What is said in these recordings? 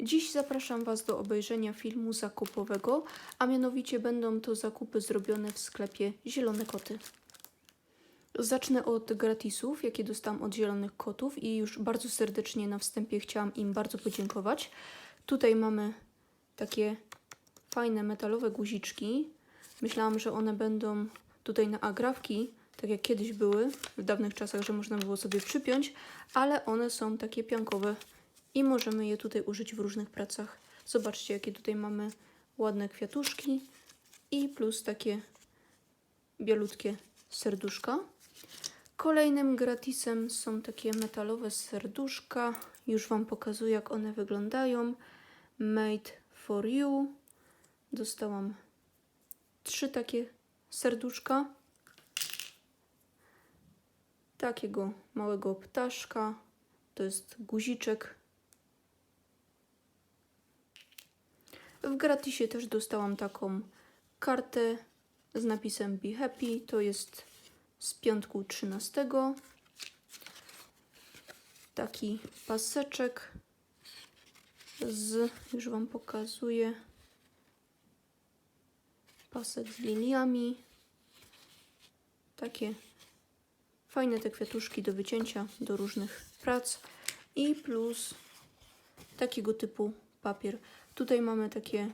Dziś zapraszam Was do obejrzenia filmu zakupowego, a mianowicie będą to zakupy zrobione w sklepie Zielone Koty. Zacznę od gratisów, jakie dostałam od Zielonych Kotów i już bardzo serdecznie na wstępie chciałam im bardzo podziękować. Tutaj mamy takie fajne metalowe guziczki. Myślałam, że one będą tutaj na agrafki, tak jak kiedyś były w dawnych czasach, że można było sobie przypiąć, ale one są takie piankowe i możemy je tutaj użyć w różnych pracach. Zobaczcie, jakie tutaj mamy ładne kwiatuszki i plus takie bielutkie serduszka. Kolejnym gratisem są takie metalowe serduszka. Już Wam pokazuję, jak one wyglądają. Made for you. Dostałam trzy takie serduszka. Takiego małego ptaszka. To jest guziczek. W gratisie też dostałam taką kartę z napisem Be Happy. To jest z piątku 13. Taki paseczek z, już Wam pokazuję, pasek z liliami. Takie fajne te kwiatuszki do wycięcia do różnych prac i plus takiego typu papier. Tutaj mamy takie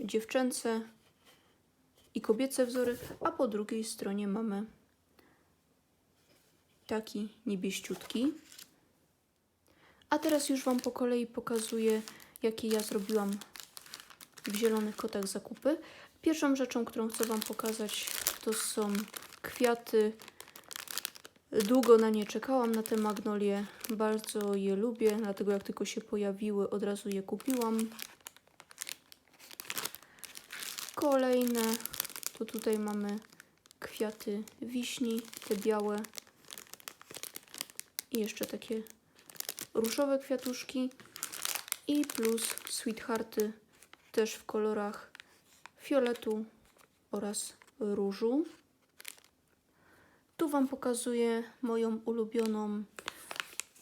dziewczęce i kobiece wzory, a po drugiej stronie mamy taki niebieściutki. A teraz już Wam po kolei pokazuję, jakie ja zrobiłam w zielonych kotach zakupy. Pierwszą rzeczą, którą chcę Wam pokazać, to są kwiaty. Długo na nie czekałam, na te magnolie. Bardzo je lubię, dlatego jak tylko się pojawiły, od razu je kupiłam. Kolejne, to tutaj mamy kwiaty wiśni, te białe. I jeszcze takie różowe kwiatuszki. I plus sweethearty, też w kolorach fioletu oraz różu. Tu Wam pokazuję moją ulubioną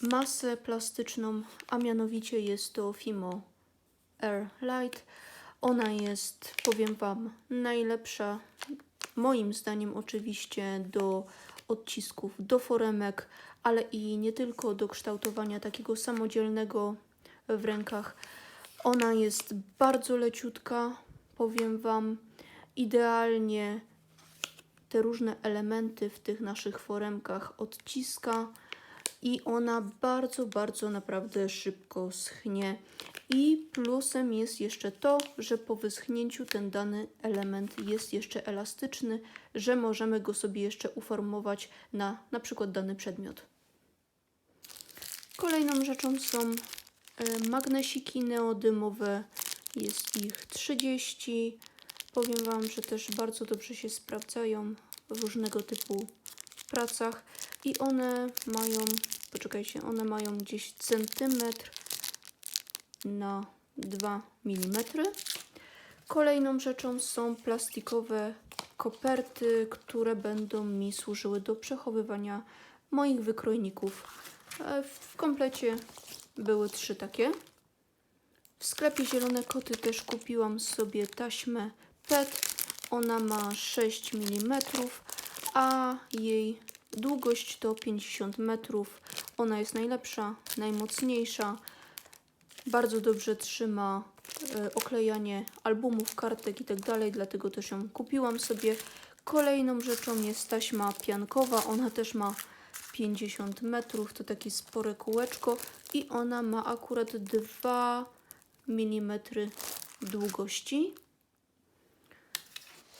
masę plastyczną, a mianowicie jest to Fimo Air Light. Ona jest, powiem Wam, najlepsza, moim zdaniem oczywiście, do odcisków, do foremek, ale i nie tylko do kształtowania takiego samodzielnego w rękach. Ona jest bardzo leciutka, powiem Wam, idealnie te różne elementy w tych naszych foremkach odciska i ona bardzo, bardzo naprawdę szybko schnie. I plusem jest jeszcze to, że po wyschnięciu ten dany element jest jeszcze elastyczny, że możemy go sobie jeszcze uformować na na przykład dany przedmiot. Kolejną rzeczą są e, magnesiki neodymowe. Jest ich 30. Powiem Wam, że też bardzo dobrze się sprawdzają w różnego typu pracach i one mają, poczekajcie, one mają gdzieś centymetr na 2 mm. Kolejną rzeczą są plastikowe koperty, które będą mi służyły do przechowywania moich wykrojników. E, W komplecie były trzy takie. W sklepie Zielone Koty też kupiłam sobie taśmę PET. Ona ma 6 mm, a jej długość to 50 metrów. Ona jest najlepsza, najmocniejsza. Bardzo dobrze trzyma e, oklejanie albumów, kartek i tak dalej, dlatego też ją kupiłam sobie. Kolejną rzeczą jest taśma piankowa. Ona też ma 50 metrów, to takie spore kółeczko i ona ma akurat 2 mm długości.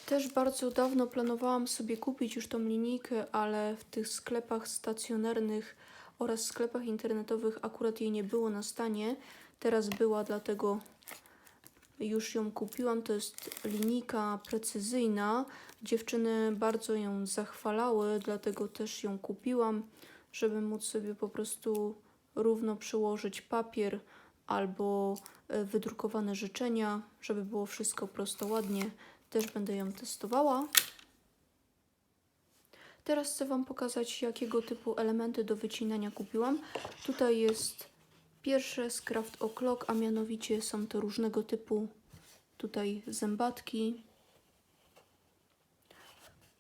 Też bardzo dawno planowałam sobie kupić już tą linijkę, ale w tych sklepach stacjonarnych oraz sklepach internetowych akurat jej nie było na stanie. Teraz była, dlatego już ją kupiłam. To jest linijka precyzyjna. Dziewczyny bardzo ją zachwalały, dlatego też ją kupiłam, żeby móc sobie po prostu równo przyłożyć papier albo e, wydrukowane życzenia, żeby było wszystko prosto ładnie. Też będę ją testowała. Teraz chcę Wam pokazać, jakiego typu elementy do wycinania kupiłam. Tutaj jest Pierwsze z Craft O'Clock, a mianowicie są to różnego typu tutaj zębatki.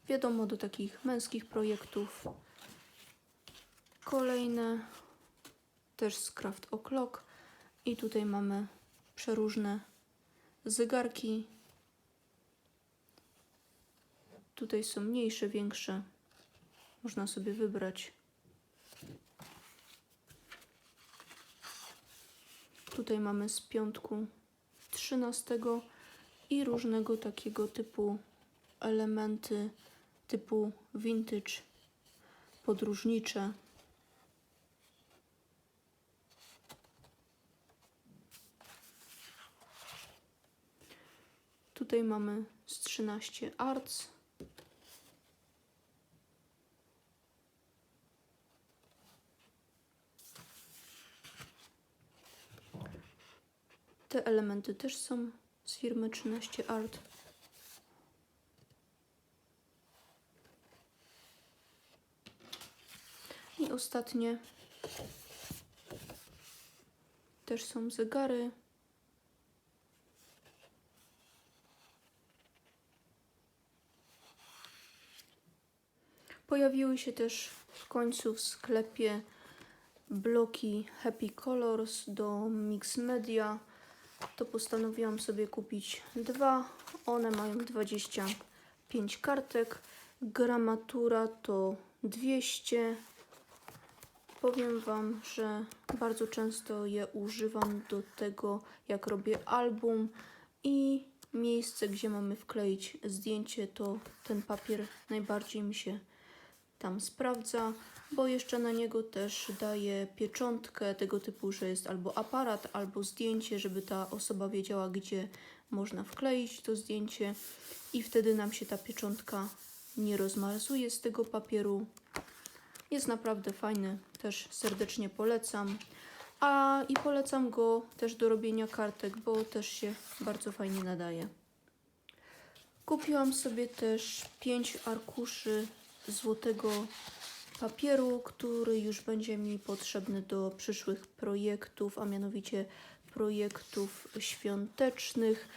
Wiadomo, do takich męskich projektów. Kolejne też z Craft O'Clock. I tutaj mamy przeróżne zegarki. Tutaj są mniejsze, większe. Można sobie wybrać. Tutaj mamy z piątku 13 i różnego takiego typu elementy typu vintage, podróżnicze. Tutaj mamy z 13 arts. Te elementy też są z firmy 13 Art. I ostatnie też są zegary. Pojawiły się też w końcu w sklepie bloki Happy Colors do Mix Media. To postanowiłam sobie kupić dwa. One mają 25 kartek. Gramatura to 200. Powiem Wam, że bardzo często je używam do tego, jak robię album i miejsce, gdzie mamy wkleić zdjęcie, to ten papier najbardziej mi się tam sprawdza, bo jeszcze na niego też daję pieczątkę tego typu, że jest albo aparat, albo zdjęcie, żeby ta osoba wiedziała, gdzie można wkleić to zdjęcie i wtedy nam się ta pieczątka nie rozmazuje z tego papieru. Jest naprawdę fajny, też serdecznie polecam. A i polecam go też do robienia kartek, bo też się bardzo fajnie nadaje. Kupiłam sobie też 5 arkuszy złotego papieru, który już będzie mi potrzebny do przyszłych projektów, a mianowicie projektów świątecznych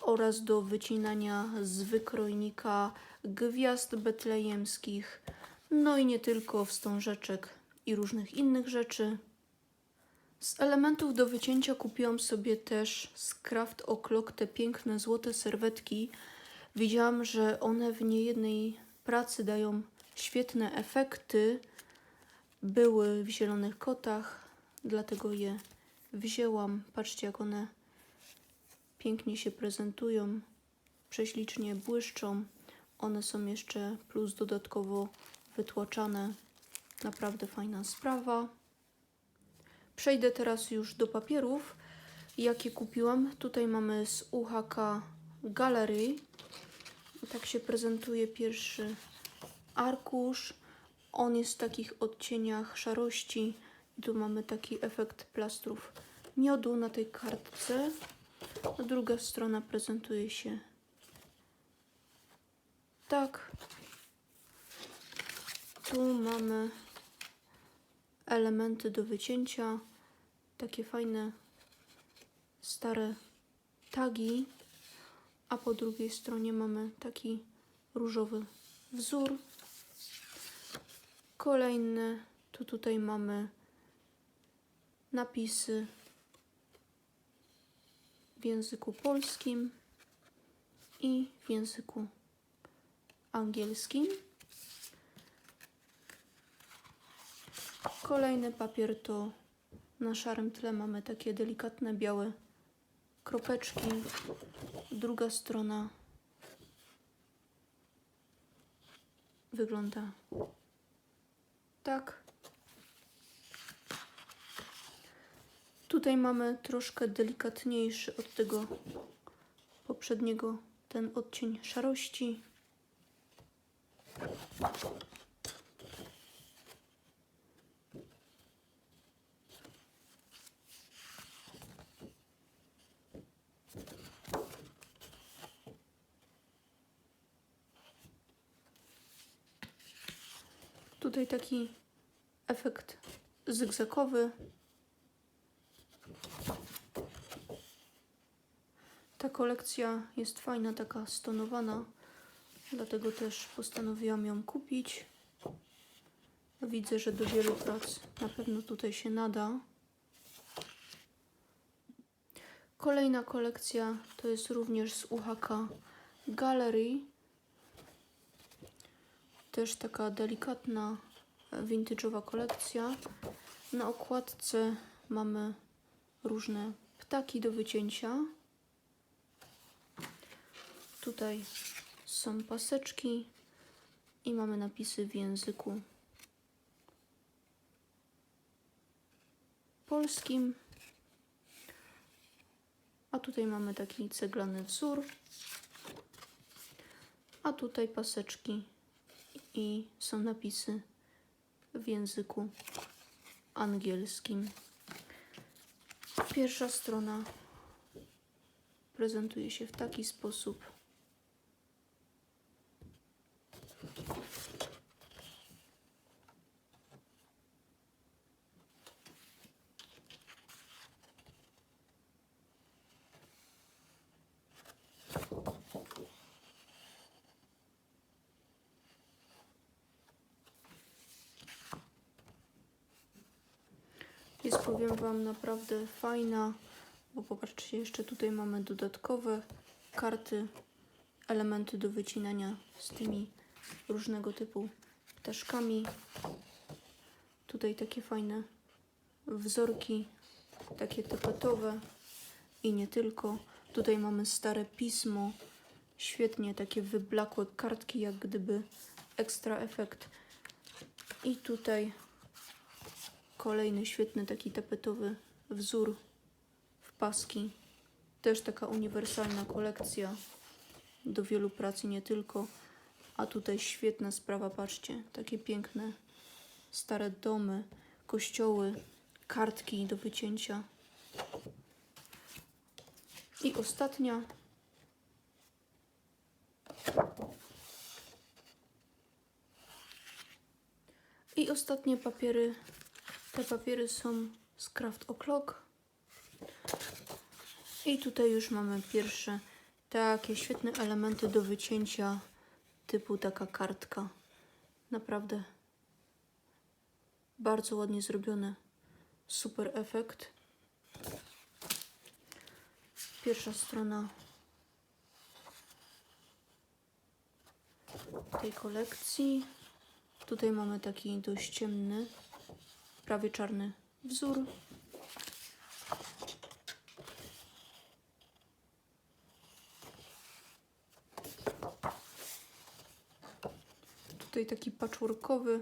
oraz do wycinania z wykrojnika gwiazd betlejemskich, no i nie tylko wstążeczek i różnych innych rzeczy. Z elementów do wycięcia kupiłam sobie też z Craft O'Clock te piękne złote serwetki. Widziałam, że one w niejednej pracy dają świetne efekty. Były w zielonych kotach, dlatego je wzięłam. Patrzcie, jak one pięknie się prezentują, prześlicznie błyszczą. One są jeszcze plus dodatkowo wytłaczane. Naprawdę fajna sprawa. Przejdę teraz już do papierów, jakie kupiłam. Tutaj mamy z UHK Gallery. Tak się prezentuje pierwszy arkusz. On jest w takich odcieniach szarości. I tu mamy taki efekt plastrów miodu na tej kartce. A druga strona prezentuje się tak. Tu mamy elementy do wycięcia. Takie fajne, stare tagi. A po drugiej stronie mamy taki różowy wzór. Kolejne, tu tutaj mamy napisy w języku polskim i w języku angielskim. Kolejny papier to na szarym tle mamy takie delikatne białe kropeczki. Druga strona wygląda tak. Tutaj mamy troszkę delikatniejszy od tego poprzedniego ten odcień szarości. tutaj taki efekt zygzakowy. Ta kolekcja jest fajna, taka stonowana, dlatego też postanowiłam ją kupić. Widzę, że do wielu prac na pewno tutaj się nada. Kolejna kolekcja to jest również z UHK Gallery. Też taka delikatna, vintage'owa kolekcja. Na okładce mamy różne ptaki do wycięcia. Tutaj są paseczki i mamy napisy w języku polskim. A tutaj mamy taki ceglany wzór. A tutaj paseczki i są napisy w języku angielskim. Pierwsza strona prezentuje się w taki sposób. Jest, powiem Wam, naprawdę fajna, bo popatrzcie, jeszcze tutaj mamy dodatkowe karty, elementy do wycinania z tymi różnego typu ptaszkami. Tutaj takie fajne wzorki, takie tapetowe i nie tylko. Tutaj mamy stare pismo, świetnie takie wyblakłe kartki, jak gdyby ekstra efekt. I tutaj Kolejny świetny taki tapetowy wzór w paski. Też taka uniwersalna kolekcja do wielu prac i nie tylko. A tutaj świetna sprawa, patrzcie, takie piękne stare domy, kościoły, kartki do wycięcia. I ostatnia. I ostatnie papiery te papiery są z Craft O'Clock. I tutaj już mamy pierwsze takie świetne elementy do wycięcia, typu taka kartka. Naprawdę bardzo ładnie zrobione. Super efekt. Pierwsza strona tej kolekcji. Tutaj mamy taki dość ciemny prawie czarny wzór. Tutaj taki patchworkowy.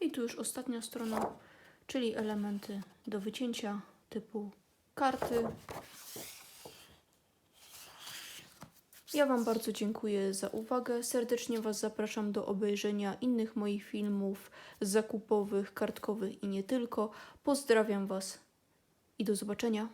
I tu już ostatnia strona, czyli elementy do wycięcia typu karty. Ja Wam bardzo dziękuję za uwagę. Serdecznie Was zapraszam do obejrzenia innych moich filmów zakupowych, kartkowych i nie tylko. Pozdrawiam Was i do zobaczenia.